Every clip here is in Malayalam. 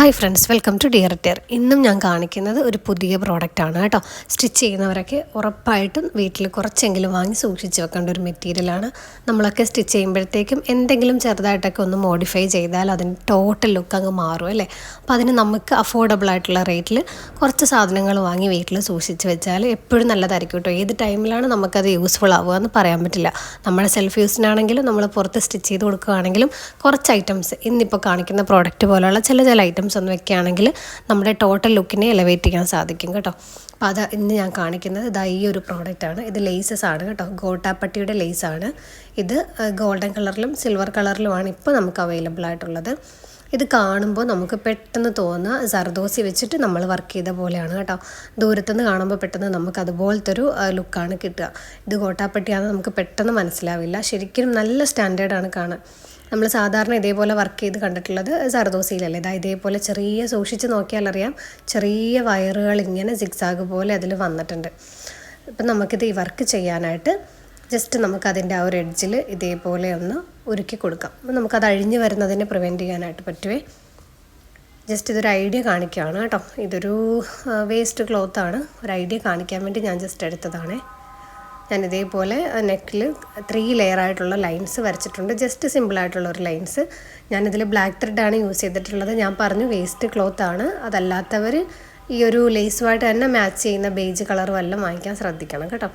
Hi friends welcome to dear tear ഇന്നും ഞാൻ കാണിക്കുന്നത് ഒരു പുതിയ പ്രോഡക്റ്റാണ് കേട്ടോ. സ്റ്റിച്ച് ചെയ്യുന്നവരൊക്കെ ഉറപ്പായിട്ടും വീട്ടിൽ കുറച്ചെങ്കിലും വാങ്ങി സൂക്ഷിച്ച് വെക്കേണ്ട ഒരു മെറ്റീരിയലാണ് നമ്മളൊക്കെ സ്റ്റിച്ച് ചെയ്യുമ്പോഴത്തേക്കും എന്തെങ്കിലും ചെറുതായിട്ടൊക്കെ ഒന്ന് മോഡിഫൈ ചെയ്താൽ അതിന് ടോട്ടൽ ലുക്ക് അങ്ങ് മാറും അല്ലേ? അപ്പോൾ അതിന് നമുക്ക് അഫോർഡബിൾ ആയിട്ടുള്ള റേറ്റിൽ കുറച്ച് സാധനങ്ങൾ വാങ്ങി വീട്ടിൽ സൂക്ഷിച്ച് വെച്ചാൽ എപ്പോഴും നല്ലതായിരിക്കും കേട്ടോ. ഏത് ടൈമിലാണ് നമുക്കത് യൂസ്ഫുൾ ആവുക എന്ന് പറയാൻ പറ്റില്ല. നമ്മുടെ സെൽഫ് യൂസിനാണെങ്കിലും നമ്മൾ പുറത്ത് സ്റ്റിച്ച് ചെയ്ത് കൊടുക്കുകയാണെങ്കിലും കുറച്ച് ഐറ്റംസ് ഇന്നിപ്പോൾ കാണിക്കുന്ന പ്രോഡക്റ്റ് പോലെയുള്ള ചില ചില ഐറ്റംസ് ഒന്ന് വെക്കുകയാണെങ്കിൽ നമ്മുടെ ടോട്ടൽ ലുക്കിനെ എലവേറ്റ് ചെയ്യാൻ സാധിക്കും കേട്ടോ. അപ്പോൾ അത് ഇന്ന് ഞാൻ കാണിക്കുന്നത്. ഇതാ ഈ ഒരു പ്രോഡക്റ്റാണ് ഇത് ലേസസ് ആണ് കേട്ടോ. ഗോട്ടാപ്പട്ടിയുടെ ആണ്. ഇത് ഗോൾഡൻ കളറിലും സിൽവർ കളറിലുമാണ് ഇപ്പോൾ നമുക്ക് അവൈലബിൾ ആയിട്ടുള്ളത്. ഇത് കാണുമ്പോൾ നമുക്ക് പെട്ടെന്ന് തോന്നുക സർദോസി വെച്ചിട്ട് നമ്മൾ വർക്ക് ചെയ്ത പോലെയാണ് കേട്ടോ. ദൂരത്തുനിന്ന് കാണുമ്പോൾ പെട്ടെന്ന് നമുക്ക് അതുപോലത്തെ ഒരു ലുക്കാണ് കിട്ടുക. ഇത് കോട്ടാപ്പട്ടിയാണെന്ന് നമുക്ക് പെട്ടെന്ന് മനസ്സിലാവില്ല. ശരിക്കും നല്ല സ്റ്റാൻഡേർഡാണ് കാണാൻ. നമ്മൾ സാധാരണ ഇതേപോലെ വർക്ക് ചെയ്ത് കണ്ടിട്ടുള്ളത് സർദോസിയിലല്ലേ ഇതാ ഇതേപോലെ ചെറിയ സൂക്ഷിച്ച് നോക്കിയാൽ അറിയാം ചെറിയ വയറുകൾ ഇങ്ങനെ സിക്സാഗ് പോലെ അതിൽ വന്നിട്ടുണ്ട്. അപ്പം നമുക്കിത് ഈ വർക്ക് ചെയ്യാനായിട്ട് ജസ്റ്റ് നമുക്കതിന്റെ ആ ഒരു എഡ്ജിൽ ഇതേപോലെ ഒന്ന് ഉരുക്കി കൊടുക്കാം. അപ്പം നമുക്കത് അഴിഞ്ഞു വരുന്നതിനെ പ്രിവെന്റ് ചെയ്യാനായിട്ട് പറ്റുവേ. ജസ്റ്റ് ഇതൊരു ഐഡിയ കാണിക്കുകയാണ് കേട്ടോ. ഇതൊരു വേസ്റ്റ് ക്ലോത്താണ് ഒരു ഐഡിയ കാണിക്കാൻ വേണ്ടി ഞാൻ ജസ്റ്റ് എടുത്തതാണേ. ഞാൻ ഇതേപോലെ നെക്കിൽ ത്രീ ലെയർ ആയിട്ടുള്ള ലൈൻസ് വരച്ചിട്ടുണ്ട്. ജസ്റ്റ് സിമ്പിൾ ആയിട്ടുള്ള ഒരു ലൈൻസ് ഞാനിതിൽ ബ്ലാക്ക് ത്രെഡാണ് യൂസ് ചെയ്തിട്ടുള്ളത്. ഞാൻ പറഞ്ഞു വേസ്റ്റ് ക്ലോത്ത് ആണ്. അതല്ലാത്തവർ ഈ ഒരു ലേസുമായിട്ട് തന്നെ മാച്ച് ചെയ്യുന്ന ബേജ് കളറും എല്ലാം വാങ്ങിക്കാൻ ശ്രദ്ധിക്കണം കേട്ടോ.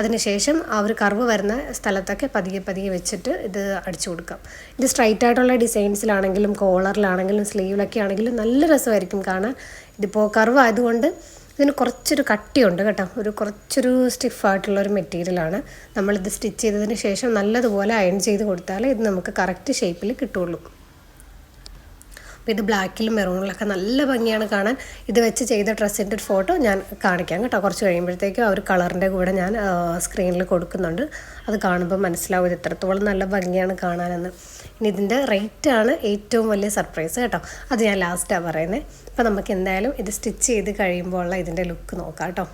അതിനുശേഷം ആ ഒരു കർവ് വരുന്ന സ്ഥലത്തൊക്കെ പതിയെ പതിയെ വെച്ചിട്ട് ഇത് അടിച്ചു കൊടുക്കാം. ഇത് സ്ട്രൈറ്റ് ആയിട്ടുള്ള ഡിസൈൻസിലാണെങ്കിലും കോളറിലാണെങ്കിലും സ്ലീവിലൊക്കെ ആണെങ്കിലും നല്ല രസമായിരിക്കും കാണാൻ. ഇതിപ്പോൾ കർവ് ആയതുകൊണ്ട് ഇതിന് കുറച്ചൊരു കട്ടിയുണ്ട് കേട്ടോ. ഒരു കുറച്ചൊരു സ്റ്റിഫായിട്ടുള്ള ഒരു മെറ്റീരിയലാണ് നമ്മളിത് സ്റ്റിച്ച് ചെയ്തതിന് ശേഷം നല്ലതുപോലെ അയൺ ചെയ്ത് കൊടുത്താൽ ഇത് നമുക്ക് കറക്റ്റ് ഷേപ്പിൽ കിട്ടുള്ളൂ. അപ്പോൾ ഇത് ബ്ലാക്കിലും മെറൂണിലൊക്കെ നല്ല ഭംഗിയാണ് കാണാൻ. ഇത് വെച്ച് ചെയ്ത ഡ്രസ്സിന്റെ ഒരു ഫോട്ടോ ഞാൻ കാണിക്കാം കേട്ടോ. കുറച്ച് കഴിയുമ്പോഴത്തേക്കും ആ ഒരു കളറിന്റെ കൂടെ ഞാൻ സ്ക്രീനിൽ കൊടുക്കുന്നുണ്ട്. അത് കാണുമ്പോൾ മനസ്സിലാവും ഇത് എത്രത്തോളം നല്ല ഭംഗിയാണ് കാണാനെന്ന്. ഇനി ഇതിന്റെ റേറ്റാണ് ഏറ്റവും വലിയ സർപ്രൈസ് കേട്ടോ. അത് ഞാൻ ലാസ്റ്റാണ് പറയുന്നത് അപ്പോൾ നമുക്ക് എന്തായാലും ഇത് സ്റ്റിച്ച് ചെയ്ത് കഴിയുമ്പോൾ ഉള്ള ഇതിന്റെ ലുക്ക് നോക്കാം കേട്ടോ.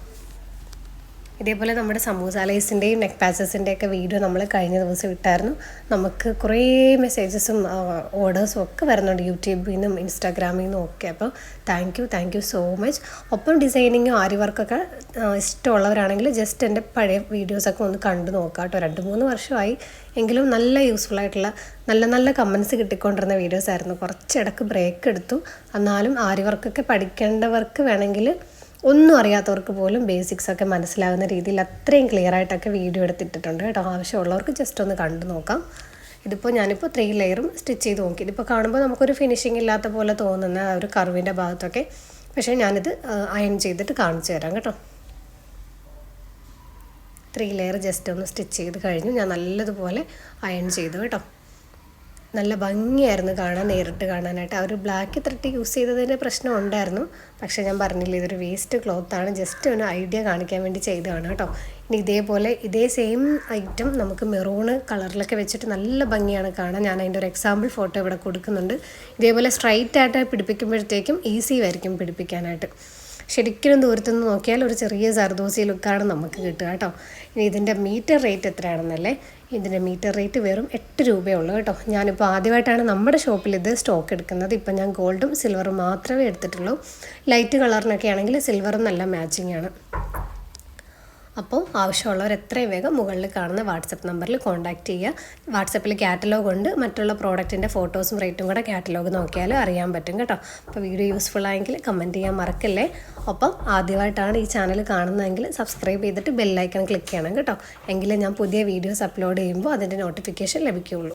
ഇതേപോലെ നമ്മുടെ സമൂസ ലൈസിന്റെയും നെക്ക് പാച്ചസിന്റെയൊക്കെ വീഡിയോ നമ്മൾ കഴിഞ്ഞ ദിവസം ഇട്ടായിരുന്നു. നമുക്ക് കുറേ മെസ്സേജസും ഓർഡേഴ്സും ഒക്കെ വരുന്നുണ്ട് യൂട്യൂബിൽ നിന്നും ഇൻസ്റ്റാഗ്രാമിൽ നിന്നും ഒക്കെ. അപ്പോൾ thank you thank you so much ഒപ്പം ഡിസൈനിങ്ങും ആരി വർക്കൊക്കെ ഇഷ്ടമുള്ളവരാണെങ്കിൽ ജസ്റ്റ് എന്റെ പഴയ വീഡിയോസൊക്കെ ഒന്ന് കണ്ടു നോക്കാം കേട്ടോ. രണ്ട് മൂന്ന് വർഷമായി. എങ്കിലും നല്ല യൂസ്ഫുൾ ആയിട്ടുള്ള നല്ല നല്ല കമൻസ് കിട്ടിക്കൊണ്ടിരുന്ന വീഡിയോസ് ആയിരുന്നു. കുറച്ചിടക്ക് ബ്രേക്ക് എടുത്തു. എന്നാലും ആരി വർക്കൊക്കെ പഠിക്കേണ്ടവർക്ക് വേണമെങ്കിൽ ഒന്നും അറിയാത്തവർക്ക് പോലും ബേസിക്സ് ഒക്കെ മനസ്സിലാകുന്ന രീതിയിൽ അത്രയും ക്ലിയർ ആയിട്ടൊക്കെ വീഡിയോ എടുത്തിട്ടിട്ടുണ്ട് കേട്ടോ. ആവശ്യമുള്ളവർക്ക് ജസ്റ്റ് ഒന്ന് കണ്ടു നോക്കാം. ഇതിപ്പോൾ ഞാനിപ്പോൾ ത്രീ ലെയറും സ്റ്റിച്ച് ചെയ്ത് നോക്കി. ഇതിപ്പോൾ കാണുമ്പോൾ നമുക്കൊരു ഫിനിഷിംഗ് ഇല്ലാത്ത പോലെ തോന്നുന്ന ആ ഒരു കർവിന്റെ ഭാഗത്തൊക്കെ. പക്ഷേ ഞാനിത് അയൺ ചെയ്തിട്ട് കാണിച്ചു തരാം കേട്ടോ. ത്രീ ലെയർ ജസ്റ്റ് ഒന്ന് സ്റ്റിച്ച് ചെയ്ത് കഴിഞ്ഞു. ഞാൻ നല്ലതുപോലെ അയൺ ചെയ്തു കേട്ടോ. നല്ല ഭംഗിയായിരുന്നു കാണാൻ നേരിട്ട് കാണാനായിട്ട്. ആ ഒരു ബ്ലാക്ക് ത്രെഡ് യൂസ് ചെയ്തതിന്റെ പ്രശ്നം ഉണ്ടായിരുന്നു. പക്ഷേ ഞാൻ പറഞ്ഞില്ല ഇതൊരു വേസ്റ്റ് ക്ലോത്താണ് ജസ്റ്റ് ഒരു ഐഡിയ കാണിക്കാൻ വേണ്ടി ചെയ്തതാണ് കേട്ടോ. ഇനി ഇതേപോലെ ഇതേ സെയിം ഐറ്റം നമുക്ക് മെറൂണ് കളറിലൊക്കെ വെച്ചിട്ട് നല്ല ഭംഗിയാണ് കാണാൻ. ഞാൻ അതിന്റെ ഒരു എക്സാമ്പിൾ ഫോട്ടോ ഇവിടെ കൊടുക്കുന്നുണ്ട്. ഇതേപോലെ സ്ട്രൈറ്റ് ആയിട്ട് പിടിപ്പിക്കുമ്പോഴത്തേക്കും ഈസി ആയിരിക്കും പിടിപ്പിക്കാനായിട്ട്. ശരിക്കും ദൂരത്തുനിന്ന് നോക്കിയാൽ ഒരു ചെറിയ സർദോസി ലുക്കാണ് നമുക്ക് കിട്ടുക കേട്ടോ. ഇനി ഇതിന്റെ മീറ്റർ റേറ്റ് എത്രയാണെന്നല്ലേ? ഇതിന്റെ മീറ്റർ റേറ്റ് വെറും എട്ട് രൂപയേ ഉള്ളൂ കേട്ടോ. ഞാനിപ്പോൾ ആദ്യമായിട്ടാണ് നമ്മുടെ ഷോപ്പിൽ ഇത് സ്റ്റോക്ക് എടുക്കുന്നത്. ഇപ്പം ഞാൻ ഗോൾഡും സിൽവറും മാത്രമേ എടുത്തിട്ടുള്ളൂ. ലൈറ്റ് കളറിനൊക്കെ ആണെങ്കിൽ സിൽവറും നല്ല മാച്ചിങ് ആണ് അപ്പോൾ ആവശ്യമുള്ളവർ എത്രയും വേഗം മുകളിൽ കാണുന്ന വാട്സപ്പ് നമ്പറിൽ കോൺടാക്റ്റ് ചെയ്യുക. വാട്സപ്പിൽ കാറ്റലോഗ് ഉണ്ട്. മറ്റുള്ള പ്രോഡക്റ്റിന്റെ ഫോട്ടോസും റേറ്റും കൂടെ കാറ്റലോഗ് നോക്കിയാൽ അറിയാൻ പറ്റും കേട്ടോ. അപ്പോൾ വീഡിയോ യൂസ്ഫുൾ ആയെങ്കിൽ കമന്റ് ചെയ്യാൻ മറക്കല്ലേ. ഒപ്പം ആദ്യമായിട്ടാണ് ഈ ചാനൽ കാണുന്നതെങ്കിൽ സബ്സ്ക്രൈബ് ചെയ്തിട്ട് ബെല്ലൈക്കൺ ക്ലിക്ക് ചെയ്യണം കേട്ടോ. എങ്കിലേ ഞാൻ പുതിയ വീഡിയോസ് അപ്ലോഡ് ചെയ്യുമ്പോൾ അതിന്റെ നോട്ടിഫിക്കേഷൻ ലഭിക്കുകയുള്ളൂ.